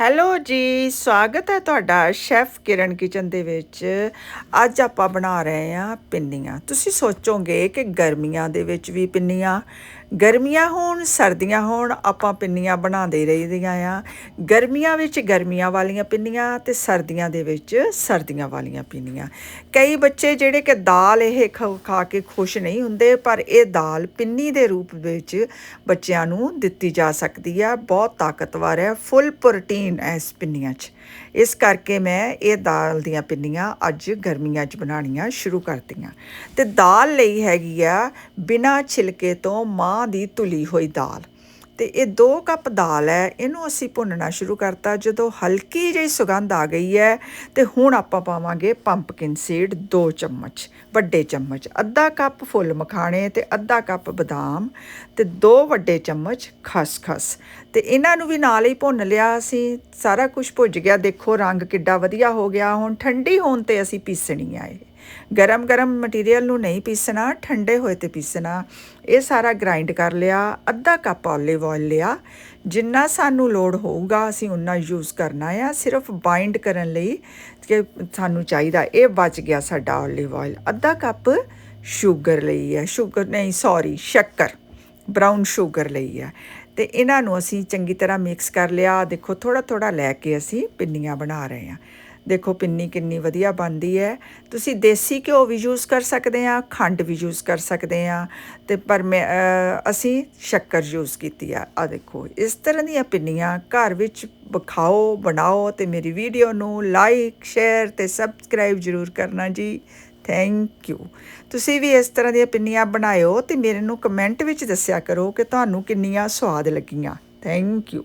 Hello ਜੀ, ਸਵਾਗਤ ਹੈ ਤੁਹਾਡਾ ਸ਼ੈਫ ਕਿਰਨ ਕਿਚਨ ਦੇ ਵਿੱਚ। ਅੱਜ ਆਪਾਂ ਬਣਾ ਰਹੇ ਹਾਂ ਪਿੰਨੀਆਂ। ਤੁਸੀਂ ਸੋਚੋਗੇ ਕਿ ਗਰਮੀਆਂ ਦੇ ਵਿੱਚ ਵੀ ਪਿੰਨੀਆਂ ਗਰਮੀਆਂ ਹੋਣ, ਸਰਦੀਆਂ ਹੋਣ, ਆਪਾਂ ਪਿੰਨੀਆਂ ਬਣਾਉਂਦੇ ਰਹੀਦੀਆਂ ਆ। ਗਰਮੀਆਂ ਵਿੱਚ ਗਰਮੀਆਂ ਵਾਲੀਆਂ ਪਿੰਨੀਆਂ ਤੇ ਸਰਦੀਆਂ ਦੇ ਵਿੱਚ ਸਰਦੀਆਂ ਵਾਲੀਆਂ ਪਿੰਨੀਆਂ। ਕਈ ਬੱਚੇ ਜਿਹੜੇ ਕਿ ਦਾਲ ਇਹ ਖ- ਖਾ ਕੇ ਖੁਸ਼ ਨਹੀਂ ਹੁੰਦੇ, ਪਰ ਇਹ ਦਾਲ ਪਿੰਨੀ ਦੇ ਰੂਪ ਵਿੱਚ ਬੱਚਿਆਂ ਨੂੰ ਦਿੱਤੀ ਜਾ ਸਕਦੀ ਆ। ਬਹੁਤ ਤਾਕਤਵਰ ਹੈ, ਫੁੱਲ ਪ੍ਰੋਟੀਨ ਹੈ ਇਸ ਪਿੰਨੀਆਂ 'ਚ। ਇਸ ਕਰਕੇ ਮੈਂ ਇਹ ਦਾਲ ਦੀਆਂ ਪਿੰਨੀਆਂ ਅੱਜ ਗਰਮੀਆਂ 'ਚ ਬਣਾਉਣੀਆਂ ਸ਼ੁਰੂ ਕਰਤੀਆਂ। ਤੇ ਦਾਲ ਲਈ ਹੈਗੀ ਆ ਬਿਨਾ ਛਿਲਕੇ ਤੋਂ ਮਾਂ ਦੀ ਤੁਲੀ ਹੋਈ ਦਾਲ। ਤੇ ਇਹ 2 ਕੱਪ ਦਾਲ ਹੈ, ਇਹਨੂੰ ਅਸੀਂ ਭੁੰਨਣਾ ਸ਼ੁਰੂ ਕਰਤਾ। ਜਦੋਂ ਹਲਕੀ ਜਿਹੀ ਸੁਗੰਧ ਆ ਗਈ ਹੈ, ਤੇ ਹੁਣ ਆਪਾਂ ਪਾਵਾਂਗੇ ਪੰਪਕਿਨ ਸੀਡ 2 ਚਮਚ, ਵੱਡੇ ਚਮਚ, ਅੱਧਾ ਕੱਪ ਫੁੱਲ ਮਖਾਣੇ ਤੇ ਅੱਧਾ ਕੱਪ ਬਦਾਮ ਤੇ 2 ਵੱਡੇ ਚਮਚ ਖਸਖਸ। ਤੇ ਇਹਨਾਂ ਨੂੰ ਵੀ ਨਾਲ ਹੀ ਭੁੰਨ ਲਿਆ ਅਸੀਂ, ਸਾਰਾ ਕੁਝ ਭੁੱਜ ਗਿਆ। ਦੇਖੋ ਰੰਗ ਕਿੱਡਾ ਵਧੀਆ ਹੋ ਗਿਆ। ਹੁਣ ਠੰਡੀ ਹੋਣ ਤੇ ਅਸੀਂ ਪੀਸਣੀ ਆ ਇਹ। ਗਰਮ ਗਰਮ ਮਟੀਰੀਅਲ ਨੂੰ ਨਹੀਂ ਪੀਸਣਾ, ਠੰਡੇ ਹੋਏ ਤੇ ਪੀਸਣਾ। ਇਹ ਸਾਰਾ ਗ੍ਰਾਈਂਡ ਕਰ ਲਿਆ, ਅੱਧਾ ਕੱਪ 올ਿਵ ਆਇਲ ਲਿਆ। ਜਿੰਨਾ ਸਾਨੂੰ ਲੋੜ ਹੋਊਗਾ, ਅਸੀਂ ਉਨਾ ਯੂਜ਼ ਕਰਨਾ ਆ। ਸਿਰਫ ਬਾਈਂਡ ਕਰਨ ਲਈ ਕਿ ਸਾਨੂੰ ਚਾਹੀਦਾ, ਇਹ ਬਚ ਗਿਆ ਸਾਡਾ ਓਲਿਵ ਆਇਲ ਅੱਧਾ ਕੱਪ ਸ਼ੂਗਰ ਲਈ ਹੈ ਸ਼ੂਗਰ ਨਹੀਂ ਸੌਰੀ ਸ਼ੱਕਰ। ਬਰਾਊਨ ਸ਼ੂਗਰ ਲਈ ਹੈ ਤੇ ਇਹਨਾਂ ਨੂੰ ਅਸੀਂ ਚੰਗੀ ਤਰ੍ਹਾਂ ਮਿਕਸ ਕਰ ਲਿਆ। ਦੇਖੋ ਥੋੜਾ ਥੋੜਾ ਲੈ ਕੇ ਅਸੀਂ ਪਿੰਨੀਆਂ ਬਣਾ ਰਹੇ ਹਾਂ ਦੇਖੋ ਪਿੰਨੀ ਕਿੰਨੀ ਵਧੀਆ ਬਣਦੀ ਹੈ। ਤੁਸੀਂ ਦੇਸੀ ਘਿਓ ਵੀ ਯੂਜ਼ ਕਰ ਸਕਦੇ ਆ ਖੰਡ ਵੀ ਯੂਜ਼ ਕਰ ਸਕਦੇ ਆ ਤੇ ਪਰ ਮੈਂ ਅਸੀਂ ਸ਼ੱਕਰ ਯੂਜ਼ ਕੀਤੀ ਆ। ਆ ਦੇਖੋ, ਇਸ ਤਰ੍ਹਾਂ ਦੀਆਂ ਪਿੰਨੀਆਂ ਘਰ ਵਿੱਚ ਖਾਓ ਬਣਾਓ ਤੇ ਮੇਰੀ ਵੀਡੀਓ ਨੂੰ ਲਾਈਕ ਸ਼ੇਅਰ ਤੇ ਸਬਸਕ੍ਰਾਈਬ ਜ਼ਰੂਰ ਕਰਨਾ ਜੀ। ਥੈਂਕ ਯੂ ਤੁਸੀਂ ਵੀ ਇਸ ਤਰ੍ਹਾਂ ਦੀਆਂ ਪਿੰਨੀਆਂ ਬਣਾਇਓ ਤੇ ਮੇਰੇ ਨੂੰ ਕਮੈਂਟ ਵਿੱਚ ਦੱਸਿਆ ਕਰੋ ਕਿ ਤੁਹਾਨੂੰ ਕਿੰਨੀਆਂ ਸਵਾਦ ਲੱਗੀਆਂ। Thank you